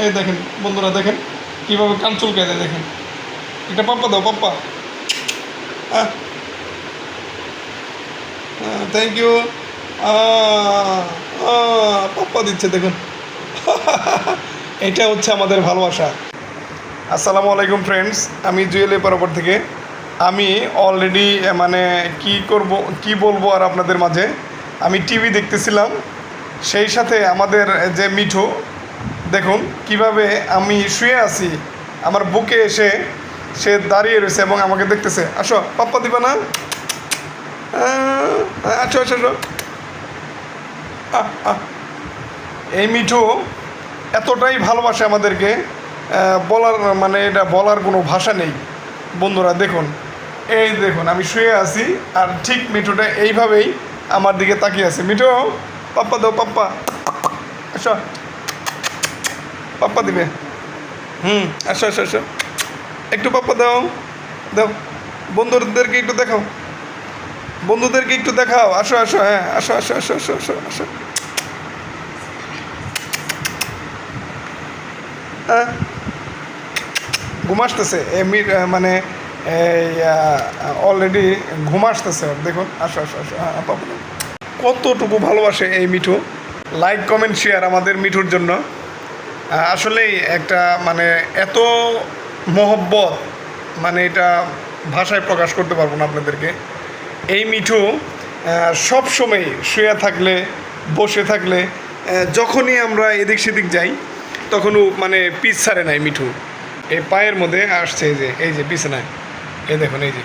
এই দেখেন, বন্ধুরা দেখেন, কীভাবে কান চুলকে দেয় দেখেন। এটা পাপ্পা দাও, পাপ্পা। থ্যাংক ইউ পাপ্পা দিচ্ছে, দেখুন। এটা হচ্ছে আমাদের ভালোবাসা। আসসালামু আলাইকুম ফ্রেন্ডস আমি জুয়েল পারাপর থেকে। আমি অলরেডি মানে কি করব, কি বলব আর আপনাদের মাঝে? আমি টিভি দেখতেছিলাম। সেই সাথে আমাদের যে মিঠু দেখুন কীভাবে আমি শুয়ে আছি আমার বুকে এসে সে দাঁড়িয়ে রয়েছে এবং আমাকে দেখতেছে। আসো পাপ্পা দিবা না? আহ, আহ। এই মিঠু এতটাই ভালোবাসে আমাদেরকে বলার মানে এটা বলার কোনো ভাষা নেই। বন্ধুরা দেখুন এই দেখুন আমি শুয়ে আছি আর ঠিক মিঠুটা এইভাবেই আমার দিকে তাকিয়ে আছে। মিঠু পাপ্পা দাও পাপ্পা। আসো। পাপ্পা দিবে। হুম। আসো আসো আসো। একটু পাপ্পা দাও দাও। বন্ধুদেরকে একটু দেখাও। বন্ধুদেরকে একটু দেখাও। আসো আসো হ্যাঁ আসো আসো আসো আসো আসো আসো। হ্যাঁ। ঘুম আসতেছে। এমনি মানে এই অলরেডি ঘুম আসতেছে। দেখুন আসো আসো আসো হ্যাঁ পাপা দাও। কতটুকু ভালোবাসে এই মিঠু। লাইক কমেন্ট শেয়ার আমাদের মিঠুর জন্য। আসলেই একটা মানে এত মহব্বত মানে এটা ভাষায় প্রকাশ করতে পারব না আপনাদেরকে। এই মিঠু সব সময় শুয়ে থাকলে, বসে থাকলে যখনই আমরা এদিক সেদিক যাই তখনও মানে পিছ ছাড়ে নাই মিঠু। এই পায়ের মধ্যে আসছে এই যে এই যে বিছানায়। এই দেখুন, এই যে।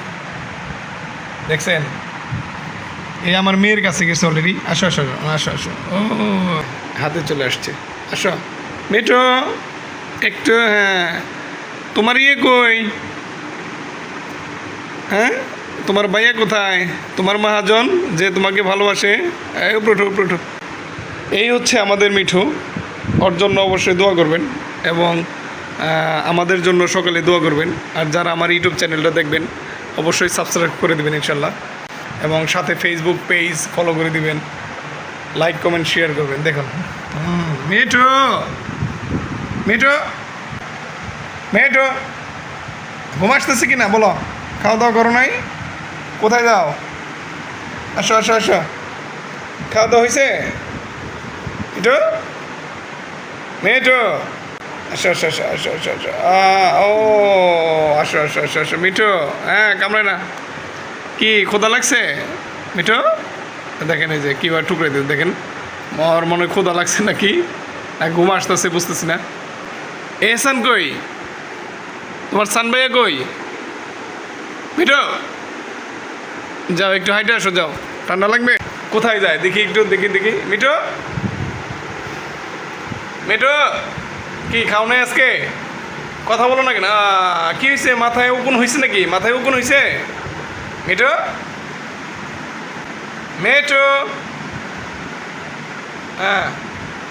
দেখছেন? এই আমার মেয়ের কাছে গেছে অলরেডি আসো আসো আসো আসো ও। হাতে চলে আসছে। আসো। মিঠু, একটু হ্যাঁ তোমার ইয়ে কই? হ্যাঁ তোমার ভাইয়া কোথায়? তোমার মহাজন যে তোমাকে ভালোবাসে। উপরে ওঠো। এই হচ্ছে আমাদের মিঠু। ওর জন্য অবশ্যই দোয়া করবেন এবং আমাদের জন্য সকালে দোয়া করবেন। আর যারা আমার ইউটিউব চ্যানেলটা দেখবেন, অবশ্যই সাবস্ক্রাইব করে দেবেন ইনশাল্লাহ। এবং সাথে ফেসবুক পেজ ফলো করে দিবেন। লাইক কমেন্ট শেয়ার করবেন। দেখুন। মিঠু! মিঠু মিঠু, ঘুম আসতেছে কি না বলো খাওয়া দাওয়া করো নাই? কোথায় যাও? আসো আসো আসো। খাওয়া দাওয়া হয়েছে মিঠু? মিঠু? আসো আসো আসো আসো আসো আসো। ও, আসো আসো আসো আসো। মিঠু হ্যাঁ কামড়ে না। কি খোদা লাগছে? মিঠু? দেখেন এই যে, কীভাবে টুকরে দিন দেখেন। আমার মনে খোদা লাগছে নাকি? না, ঘুম আসতেছে, বুঝতেছি না। এহসান কই? তোমার সান ভাইয়া কই? মিঠু যাও, একটু হাইটে আসো, যাও। ঠান্ডা লাগবে? কোথায় যায়? দেখি একটু, দেখি দেখি। মিঠু? মিঠু? কি, খাও নাই আজকে? কথা বলো না কেন? কি হয়েছে মাথায় উকুন হয়েছে নাকি? মাথায় উকুন হয়েছে মিঠু? মিঠু? হ্যাঁ।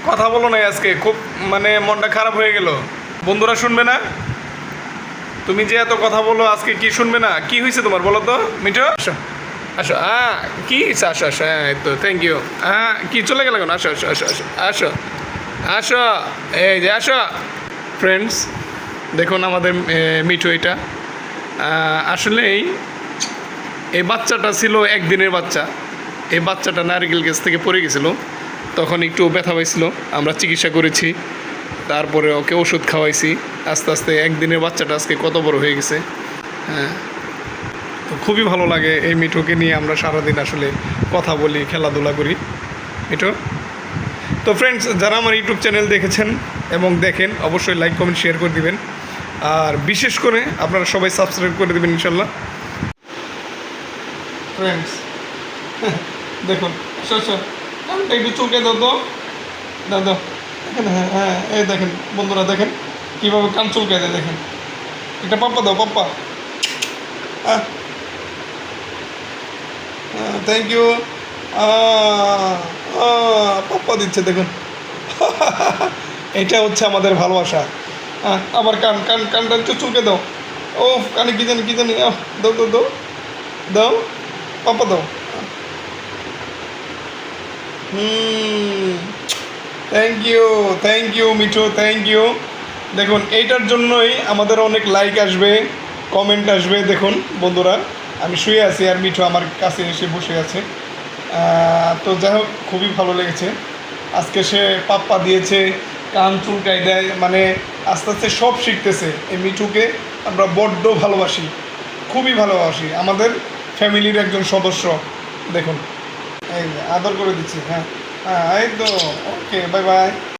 কথা বলো নাই আজকে। খুব মানে মনটা খারাপ হয়ে গেল। বন্ধুরা শুনবে না? তুমি যে এত কথা বলো আজকে কি শুনবে না? কি হয়েছে তোমার বলো তো মিঠু? আসো। আসো হ্যাঁ কি আসো আসো হ্যাঁ তো থ্যাংক ইউ হ্যাঁ কি চলে গেল কেন? আসো আসো আসো আসো আসো আসো এই যে আসো। ফ্রেন্ডস দেখুন আমাদের মিঠু এটা। আসলেই এই বাচ্চাটা ছিল একদিনের বাচ্চা। এই বাচ্চাটা নারিকেল গাছ থেকে পড়ে গেছিল। তখন একটু ব্যথা পাইছিল। আমরা চিকিৎসা করেছি। তারপরে ওকে ওষুধ খাওয়াইছি। আস্তে আস্তে একদিনের বাচ্চাটা আজকে কত বড় হয়ে গেছে। হ্যাঁ। তো খুবই ভালো লাগে এই মিঠুকে নিয়ে আমরা সারাদিন আসলে কথা বলি, খেলাধুলা করি। মিঠু? তো ফ্রেন্ডস যারা আমার ইউটিউব চ্যানেল দেখেছেন এবং দেখেন, অবশ্যই লাইক কমেন্ট শেয়ার করে দিবেন। আর বিশেষ করে আপনারা সবাই সাবস্ক্রাইব করে দেবেন ইনশাল্লাহ। ফ্রেন্ডস দেখুন একটু চুলকে দাও দাও। দেখেন হ্যাঁ হ্যাঁ এই দেখেন, বন্ধুরা দেখেন, কীভাবে কান চুলকে দেয় দেখেন। এটা পাপ্পা দাও, পাপ্পা। হ্যাঁ থ্যাংক ইউ পাপ্পা দিচ্ছে, দেখুন। এটা হচ্ছে আমাদের ভালোবাসা। আবার কান কান, কানটা একটু চুলকে দাও। ও কানে কি জানি কি জানি দাও দাও দাও। দাও, পাপ্পা দাও। হুম। Thank you thank you Mithu thank you দেখুন, এইটার জন্যই আমাদের অনেক লাইক আসবে কমেন্ট আসবে, দেখুন, বন্ধুরা। আমি শুয়ে আছি আর মিঠু আমার কাছে এসে বসে আছে। তো যাই হোক, খুবই ভালো লেগেছে। আজকে সে পাপ্পা দিয়েছে, কান চুলকাই দেয় মানে আস্তে আস্তে সব শিখতেছে এই মিঠুকে। আমরা বড্ড ভালোবাসি, খুবই ভালোবাসি। আমাদের ফ্যামিলির একজন সদস্য, দেখুন। এই আদর করে দিচ্ছি হ্যাঁ। হ্যাঁ এই তো ওকে বাই বাই